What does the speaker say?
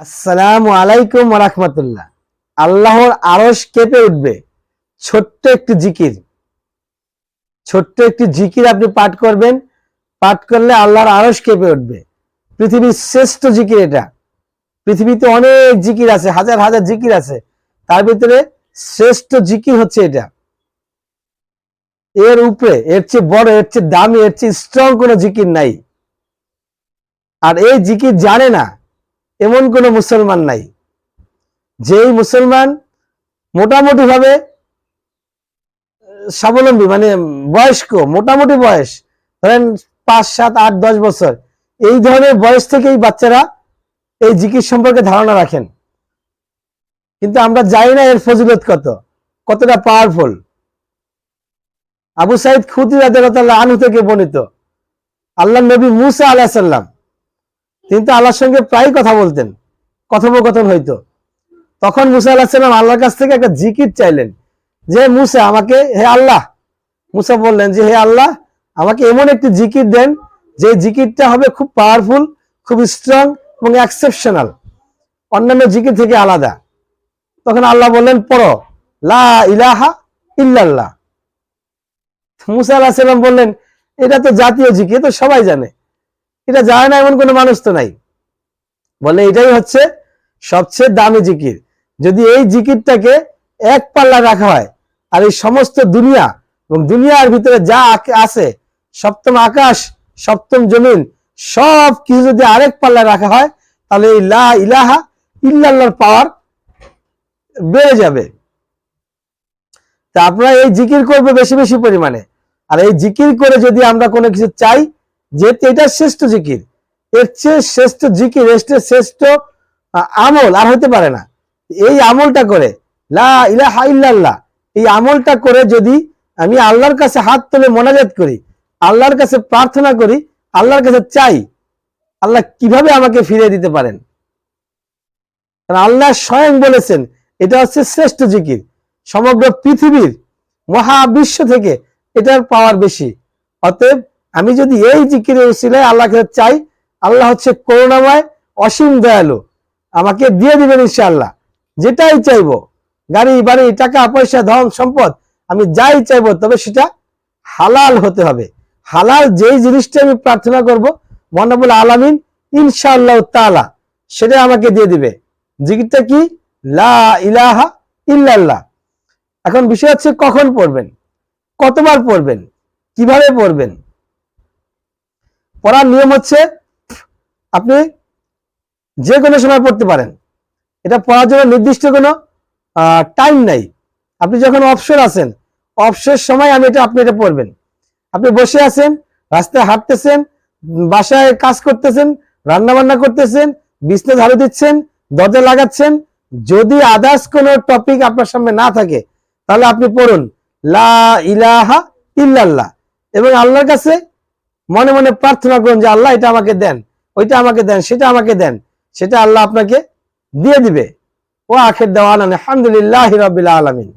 আসসালামু আলাইকুম রাহমাতুল্লাহ। আল্লাহর আরশ কেঁপে উঠবে। ছোট্ট একটি জিকির। ছোট্ট একটি জিকির আপনি পাঠ করবেন। পাঠ করলে আল্লাহর আরশ কেঁপে উঠবে। পৃথিবীর শ্রেষ্ঠ জিকির এটা। পৃথিবীতে অনেক জিকির আছে, হাজার হাজার জিকির আছে। তার ভিতরে শ্রেষ্ঠ জিকির হচ্ছে এটা। এর উপরে, এর চেয়ে বড়, এর চেয়ে দামি, এর চেয়ে স্ট্রং কোনো জিকির নাই। আর এই জিকির জানে না। এমন কোনো মুসলমান নাই। যেই মুসলমান মোটামুটি ভাবে স্বাবলম্বী মানে বয়স্ক, মোটামুটি বয়স, ধরেন পাঁচ, সাত, আট, দশ বছর, এই ধরনের বয়স থেকেই বাচ্চারা এই জিকির সম্পর্কে ধারণা রাখেন। কিন্তু আমরা জানি না এর ফজিলত কত, কতটা পাওয়ারফুল আবু সাইদ খুদি রাদিয়াল্লাহু আনহু থেকে বর্ণিত আল্লাহ নবী মুসা আলাইহিস সালাম তিনি তো আল্লাহর সঙ্গে প্রায় কথা বলতেন, কথোপকথন হইতো। তখন মুসা আল্লাহ সাল্লাম আল্লাহর কাছ থেকে একটা জিকির চাইলেন, যে মুসা আমাকে, হে আল্লাহ, মুসা বললেন যে, হে আল্লাহ, আমাকে এমন একটি জিকির দেন, যে জিকিরটা হবে খুব পাওয়ারফুল খুব স্ট্রং এবং এক্সেপশনাল অন্যান্য জিকির থেকে আলাদা। তখন আল্লাহ বললেন, পড়ো, লা ইলাহা ইল্লাল্লাহ। মুসা আল্লাহ সাল্লাম বললেন, এটা তো জাতীয় জিকির তো সবাই জানে। এটা জানে না, এমন কোনো মানুষ তো নাই। বলে এটাই হচ্ছে সবচেয়ে দামি জিকির। যদি এই জিকিরটাকে এক পাল্লা রাখা হয়, আর এই সমস্ত দুনিয়া এবং দুনিয়ার ভিতরে যা আছে, সপ্তম আকাশ, সপ্তম জমিন, সব কিছু যদি আরেক পাল্লা রাখা হয়, তাহলে এই লা ইলাহা ইল্লাল্লাহর পাওয়ার বেড়ে যাবে। তা আপনারা এই জিকির করবে বেশি বেশি পরিমাণে। আর এই জিকির করে যদি আমরা কোনো কিছু চাই যেহেতু এটা শ্রেষ্ঠ জিকির, এর চেয়ে শ্রেষ্ঠ জিকির, এর শ্রেষ্ঠ আমল আর হতে পারে না। এই আমলটা করে, লা এই আমলটা করে যদি আমি আল্লাহর কাছে হাত তুলে মোনাজাত করি, আল্লাহর কাছে প্রার্থনা করি, আল্লাহর কাছে চাই, আল্লাহ কীভাবে আমাকে ফিরিয়ে দিতে পারেন? কারণ আল্লাহ স্বয়ং বলেছেন, এটা হচ্ছে শ্রেষ্ঠ জিকির। সমগ্র পৃথিবীর মহাবিশ্ব থেকে এটার পাওয়ার বেশি। অতএব আমি যদি এই জিকিরের উসিলায় আল্লাহকে চাই, আল্লাহ হচ্ছে করুণাময়, অসীম দয়ালু। আমাকে দিয়ে দিবেন ইনশাআল্লাহ। যেটাই চাইব, গাড়ি, বাড়ি, টাকা, পয়সা, ধন, সম্পদ, আমি যাই চাইব, তবে সেটা হালাল হতে হবে। হালাল যেই জিনিসটা আমি প্রার্থনা করব মহানবুল আলামিন ইনশাআল্লাহ তাআলা সেটা আমাকে দিয়ে দিবে। জিকিরটা কি? লা ইলাহা ইল্লাল্লাহ। এখন বিষয় হচ্ছে কখন পড়বেন? কতবার পড়বেন? কীভাবে পড়বেন? পড়ার নিয়ম হচ্ছে, আপনি যে কোনো সময় পড়তে পারেন। এটা পড়ার জন্য নির্দিষ্ট কোনো টাইম নাই। আপনি যখন অবসর আছেন অবসর সময় আমি এটা, আপনি এটা পড়বেন। আপনি বসে আছেন, রাস্তায় হাঁটতেছেন, বাসায় কাজ করতেছেন রান্না বান্না করতেছেন, বিছনা ঝাড়ু দিচ্ছেন, দরজা লাগাচ্ছেন, যদি আদার্স কোনো টপিক আপনার সামনে না থাকে, তাহলে আপনি পড়ুন, লা ইলাহা ইল্লাল্লাহ এবং আল্লাহর কাছে মনে মনে প্রার্থনা করুন যে আল্লাহ এটা আমাকে দেন, ওইটা আমাকে দেন, সেটা আমাকে দেন, সেটা আল্লাহ আপনাকে দিয়ে দিবে। ও আখের দেওয়ান আলহামদুলিল্লাহ রবিল আলমিন।